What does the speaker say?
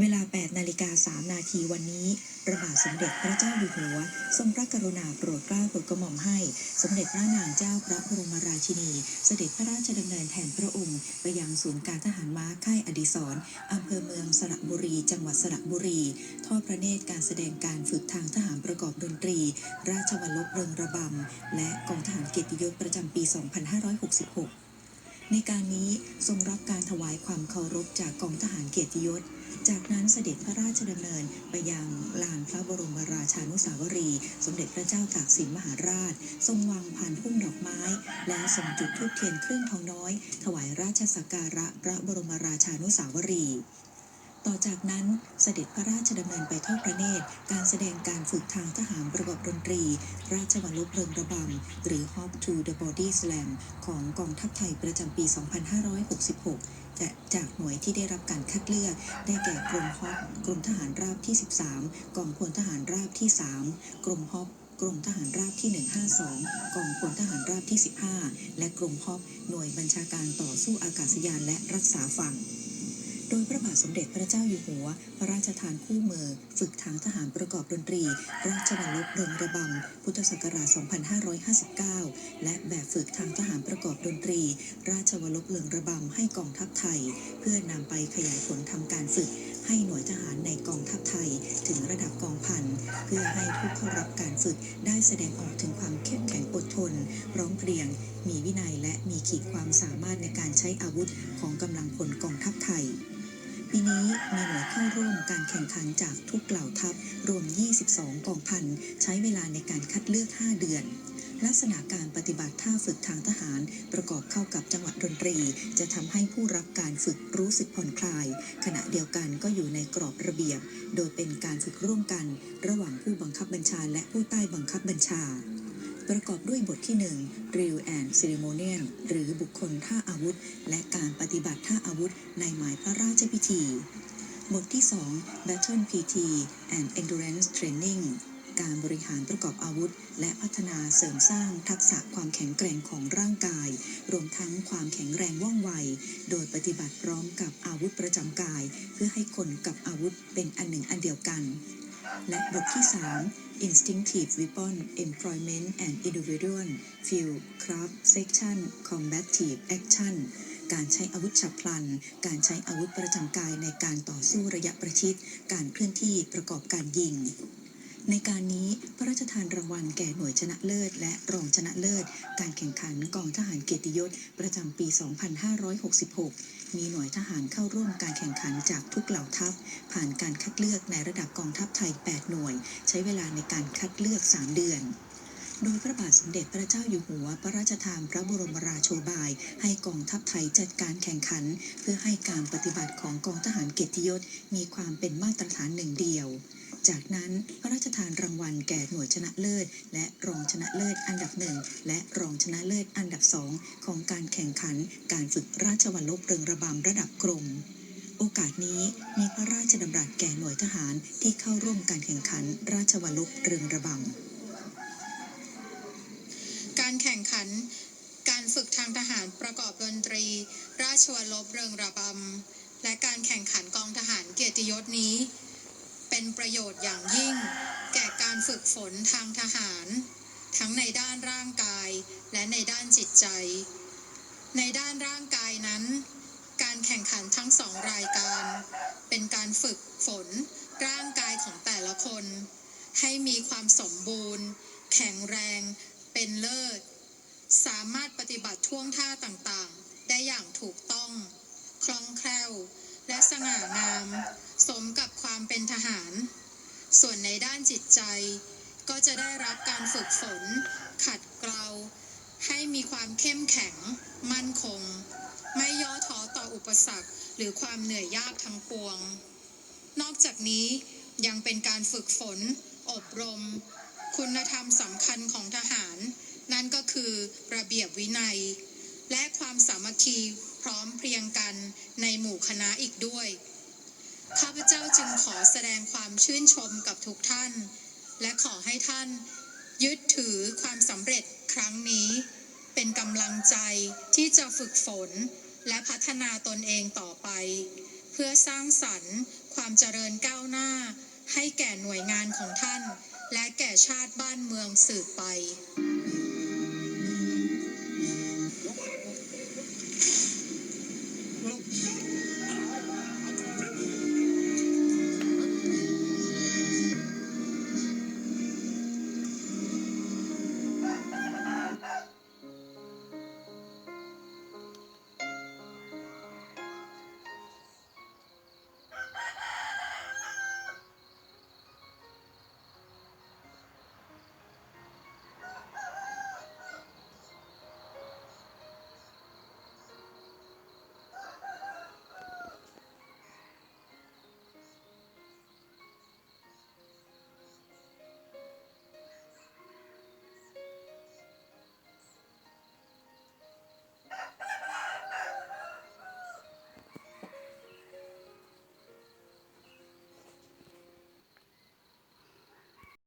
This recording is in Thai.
เวลา 8 นาฬิกา 3 นาทีวันนี้ระบาทสมเด็จพระเจ้าอยู่หัว ทรงพระกรุณาโปรดเกล้าโปรดกระหม่อมให้ สมเด็จพระนางเจ้าพระบรมราชินี เสด็จพระราชดำเนินแทนพระองค์ ไปยังศูนย์การทหารม้าค่ายอดิศร์อำเภอเมืองสระบุรี จังหวัดสระบุรี ทอดพระเนตรการแสดงการฝึกทางทหารประกอบดนตรี ราชวัลลบเริงระบำ และกองทหารเกียรติยศประจำปี 2566 ในการนี้ทรงรับการถวายความเคารพจากกองทหารเกียรติยศ จากนั้นเสด็จพระราชดำเนินไปยังลานพระบรมราชานุสาวรีย์สมเด็จพระเจ้าตากสินมหาราช ทรงวางผ่านพุ่มดอกไม้ และส่งจุดธูปเทียนเครื่องทองน้อย ถวายราชสักการะพระบรมราชานุสาวรีย์ ต่อจากนั้นเสด็จพระราชดำเนินไปทอดพระเนตรการแสดงการฝึกทางทหารประกอบดนตรี ราชวัลลบเพลิงระบำหรือ Hop to the Body Slam ของกองทัพไทยประจำปี 2566และจากหน่วยที่ได้รับการคัดเลือก ได้แก่กรมฮอปกรมทหารราบที่ 13 กองพลทหารราบที่ 3 กรมฮอปกรมทหารราบที่ 152 กองพลทหารราบที่ 15 และกรมฮอปหน่วยบัญชาการต่อสู้อากาศยานและรักษาฝั่ง โดยพระบาทสมเด็จพระเจ้าอยู่หัว พระราชทานคู่มือ ฝึกทางทหารประกอบดนตรี ราชวัลลบเริงระบำ พุทธศักราช 2559 และแบบฝึกทางทหารประกอบดนตรี ราชวัลลบเริงระบำให้กองทัพไทย เพื่อนำไปขยายผลทำการฝึกให้หน่วยทหารในกองทัพไทย ถึงระดับกองพัน เพื่อให้ผู้เข้ารับการฝึกได้แสดงออกถึงความเข้มแข็งอดทน ร้อมเพรียง มีวินัยและมีขีดความสามารถในการใช้อาวุธของกำลังพลกองทัพไทย ปีนี้มีหน่วยเข้าร่วมการแข่งขันจากทุกเหล่าทัพ รวม 22 กองพัน ใช้เวลาในการคัดเลือก 5 เดือน ลักษณะการปฏิบัติท่าฝึกทางทหาร ประกอบเข้ากับจังหวัดดนตรี จะทำให้ผู้รับการฝึกรู้สึกผ่อนคลาย ขณะเดียวกันก็อยู่ในกรอบระเบียบ โดยเป็นการฝึกร่วมกัน ระหว่างผู้บังคับบัญชาและผู้ใต้บังคับบัญชา ประกอบด้วยบทที่1 Drill and Ceremonial หรือบุคคลท่าอาวุธ และการปฏิบัติท่าอาวุธในหมายพระราชพิธี บทที่ 2 Battle PT and Endurance Training การบริหารประกอบอาวุธ และพัฒนาเสริมสร้างทักษะความแข็งแกร่งของร่างกาย รวมทั้งความแข็งแรงว่องไว โดยปฏิบัติพร้อมกับอาวุธประจำกาย เพื่อให้คนกับอาวุธเป็นอันหนึ่งอันเดียวกัน และบทที่ 3 Instinctive Weapon Employment and Individual Field Craft Section Combative Action การใช้อาวุธฉับพลัน การใช้อาวุธประจำกายในการต่อสู้ระยะประชิด การเคลื่อนที่ประกอบการยิง ในการนี้พระราชทานรางวัลแก่หน่วยชนะเลิศ และรองชนะเลิศ การแข่งขันกองทหารเกียรติยศประจำปี 2566 มีหน่วยทหารเข้าร่วมการแข่งขันจากทุกเหล่าทัพ ผ่านการคัดเลือกในระดับกองทัพไทย 8 หน่วย ใช้เวลาในการคัดเลือก 3 เดือน โดยพระบาทสมเด็จพระเจ้าอยู่หัว พระราชทานพระบรมราโชบาย ให้กองทัพไทยจัดการแข่งขัน เพื่อให้การปฏิบัติของกองทหารเกียรติยศมีความเป็นมาตรฐานหนึ่งเดียว จากนั้นพระราชทานรางวัลแก่หน่วยชนะเลิศ และรองชนะเลิศอันดับหนึ่งและรองชนะเลิศอันดับสองของการแข่งขันการฝึกราชวัลลบเริงระบำระดับกรมโอกาสนี้มีพระราชดำรัสแก่หน่วยทหารที่เข้าร่วมการแข่งขันราชวัลลบเริงระบำการแข่งขันการฝึกทางทหารประกอบดนตรี ราชวรลบเริงระบำและการแข่งขันกองทหารเกียรติยศนี้ เป็นประโยชน์อย่างยิ่ง แก่การฝึกฝนทางทหาร ทั้งในด้านร่างกายและในด้านจิตใจ ในด้านร่างกายนั้น การแข่งขันทั้งสองรายการ เป็นการฝึกฝนร่างกายของแต่ละคน ให้มีความสมบูรณ์ แข็งแรง เป็นเลิศ สามารถปฏิบัติท่วงท่าต่างๆ ได้อย่างถูกต้อง คล่องแคล่ว และสง่างาม สมกับความเป็นทหาร ส่วนในด้านจิตใจ ก็จะได้รับการ ฝึกฝน ขัดเกลา ให้มีความเข้มแข็ง มั่นคง ไม่ย่อท้อต่ออุปสรรค หรือความเหนื่อยยากทั้งปวง นอกจากนี้ยังเป็นการฝึกฝน อบรม คุณธรรมสำคัญของทหาร นั่นก็คือระเบียบวินัย และความสามัคคีพร้อมเพรียงกันในหมู่คณะอีกด้วย ข้าพเจ้าจึงขอแสดงความชื่นชมกับทุกท่าน และขอให้ท่าน ยึดถือความสำเร็จครั้งนี้ เป็นกำลังใจที่จะฝึกฝน และพัฒนาตนเองต่อไป เพื่อสร้างสรรค์ ความเจริญก้าวหน้า ให้แก่หน่วยงานของท่าน และแก่ชาติบ้านเมืองสืบไป